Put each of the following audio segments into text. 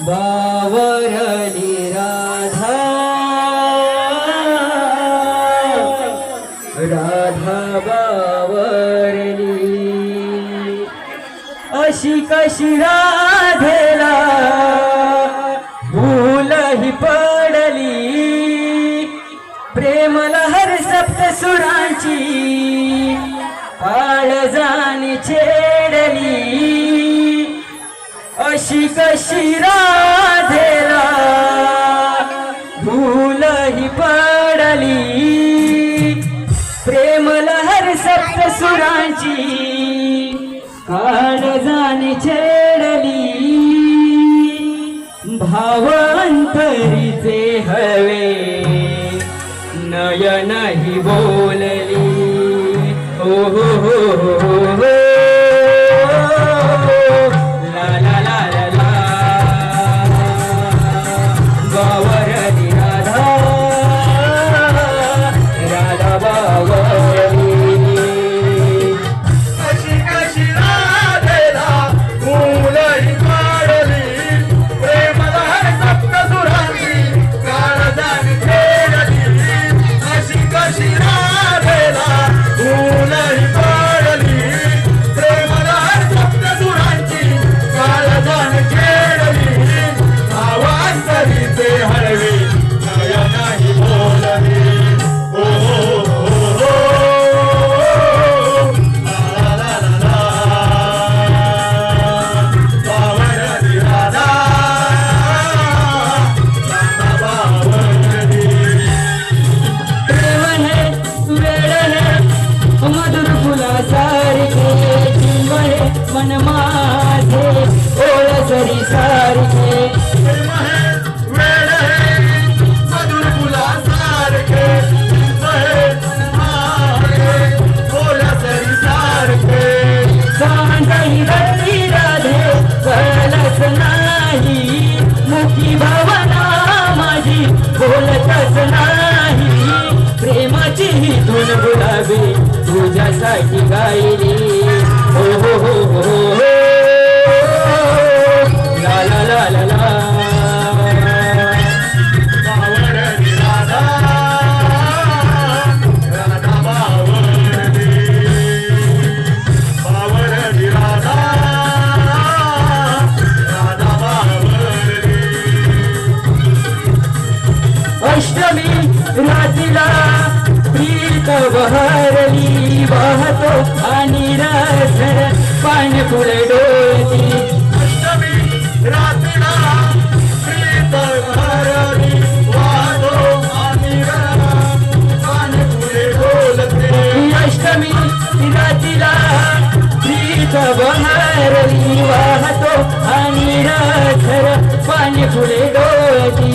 बावरली राधा। राधा बावरली। अशी कशी राधेला? कशी कशी राधेला भूलही पडली. प्रेम लहर सप्त सुरांची कान जाणे छेडली. भावांतरीचे हवे नयनही बोलली. ओ हो हो हो. हो. मन माझे ओळ जरी सारखे नबी तुझ्यासाठी गायली हो हो हो हो बहरली वाहतो आणि रासर पाणफुल डोळी अष्टमी रात्रीला प्रीत बहरली वाहतो आणि पाणफुले डोलते अष्टमी वाहतो आणि रासर पाणफुले डोळी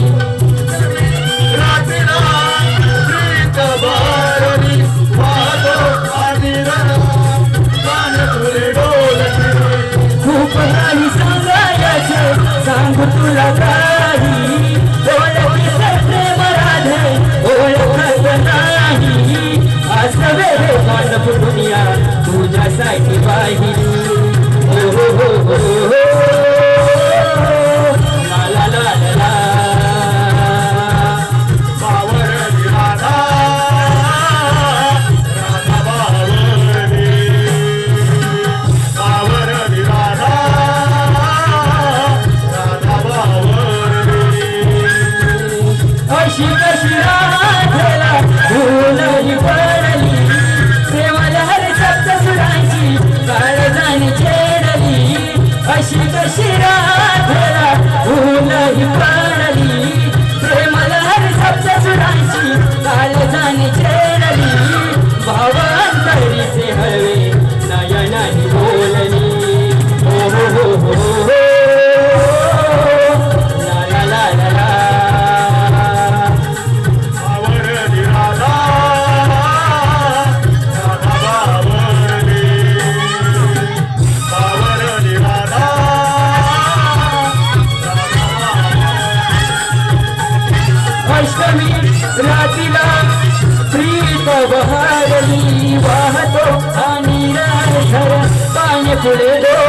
शिरा धरा जुड़े दो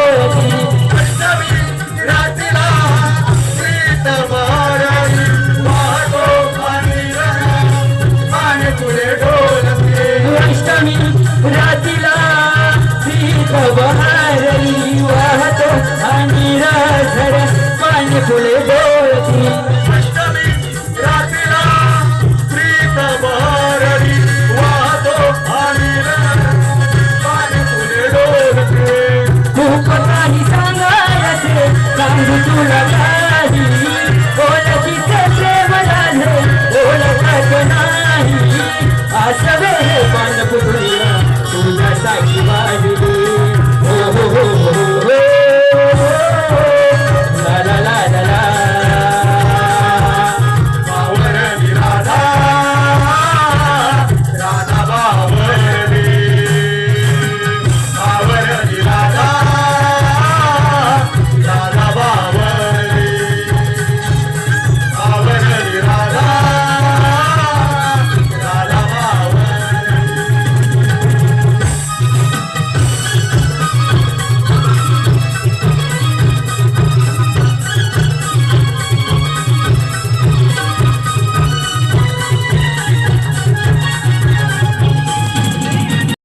आशा रे पान पुढे तुझ्यासाठी माझी